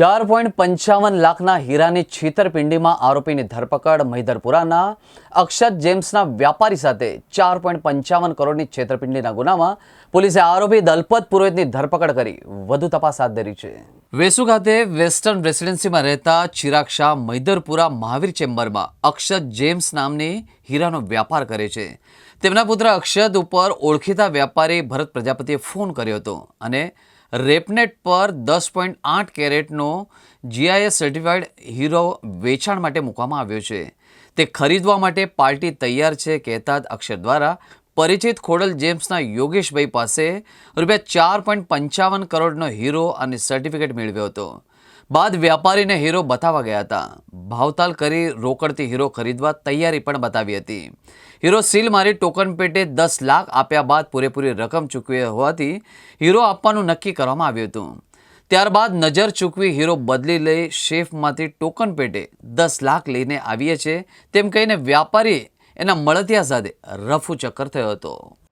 ચાર પોઈન્ટ પંચાવન લાખના હીરાની છેતરપિંડીમાં આરોપીની ધરપકડ મહિધરપુરાના અક્ષત જેમ્સના વ્યાપારી સાથે ચાર પોઈન્ટ પંચાવન કરોડની છેતરપિંડીના ગુનામાં પોલીસે આરોપી દલપત પુરોહિતની ધરપકડ કરી. વધુ તપાસ હાથ ધરી છે. વેસુ ખાતે વેસ્ટર્ન રેસિડેન્સીમાં રહેતા ચિરાગ શાહ મહિધરપુરા મહાવીર ચેમ્બરમાં અક્ષત જેમ્સ નામની હીરાનો વ્યાપાર કરે છે. તેમના પુત્ર અક્ષત ઉપર ઓળખીતા વ્યાપારી ભરત પ્રજાપતિએ ફોન કર્યો હતો અને રેપનેટ પર દસ પોઈન્ટ આઠ કેરેટનો જીઆઈએસ સર્ટિફાઈડ હીરો વેચાણ માટે મૂકવામાં આવ્યો છે. તે ખરીદવા માટે પાર્ટી તૈયાર છે કહેતા અક્ષર દ્વારા પરિચિત ખોડલ જેમ્સના યોગેશભાઈ પાસે રૂપિયા ચાર પોઈન્ટ પંચાવન કરોડનો હીરો અને સર્ટિફિકેટ મેળવ્યો હતો. બાદ વ્યાપારીને હીરો બતાવવા ગયા હતા. ભાવતાલ કરી રોકડથી હીરો ખરીદવા તૈયારી પણ બતાવી હતી. હીરો સીલ મારી ટોકન પેટે દસ લાખ આપ્યા બાદ પૂરેપૂરી રકમ ચૂકવી હોવાથી હીરો આપવાનું નક્કી કરવામાં આવ્યું હતું. ત્યારબાદ નજર ચૂકવી હીરો બદલી લઈ શેફમાંથી ટોકન પેટે દસ લાખ લઈને આવીએ છે તેમ કહીને વ્યાપારી એના મળતિયા સાથે રફુ ચક્કર થયો હતો.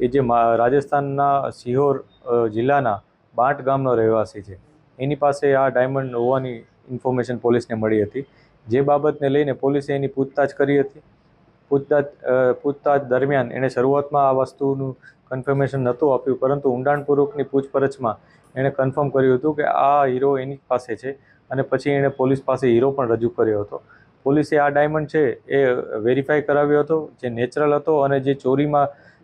એ જે રાજસ્થાનના સિહોર જિલ્લાના બાંટ ગામનો રહેવાસી છે. એની પાસે આ ડાયમંડ હોવાની ઇન્ફોર્મેશન પોલીસને મળી હતી. જે બાબતને લઈને પોલીસે એની પૂછતાછ કરી હતી. પૂછતાછ પૂછતાછ દરમિયાન એણે શરૂઆતમાં આ વસ્તુનું કન્ફર્મેશન નહોતું આપ્યું, પરંતુ ઊંડાણપૂર્વકની પૂછપરછમાં એણે કન્ફર્મ કર્યું હતું કે આ હીરો એની પાસે છે અને પછી એણે પોલીસ પાસે હીરો પણ રજૂ કર્યો હતો. પોલીસે આ ડાયમંડ છે એ વેરીફાઈ કરાવ્યો હતો, જે નેચરલ હતો અને જે ચોરીમાં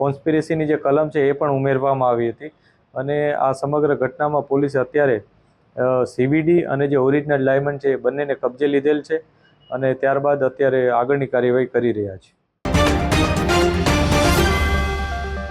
કોન્સ્પિરેસીની જે કલમ છે એ પણ ઉમેરવામાં આવી હતી. અને આ સમગ્ર ઘટનામાં પોલીસે અત્યારે સીવીડી અને જે ઓરિજિનલ ડાયમંડ છે એ બંનેને કબજે લીધેલ છે અને ત્યારબાદ અત્યારે આગળની કાર્યવાહી કરી રહ્યા છે.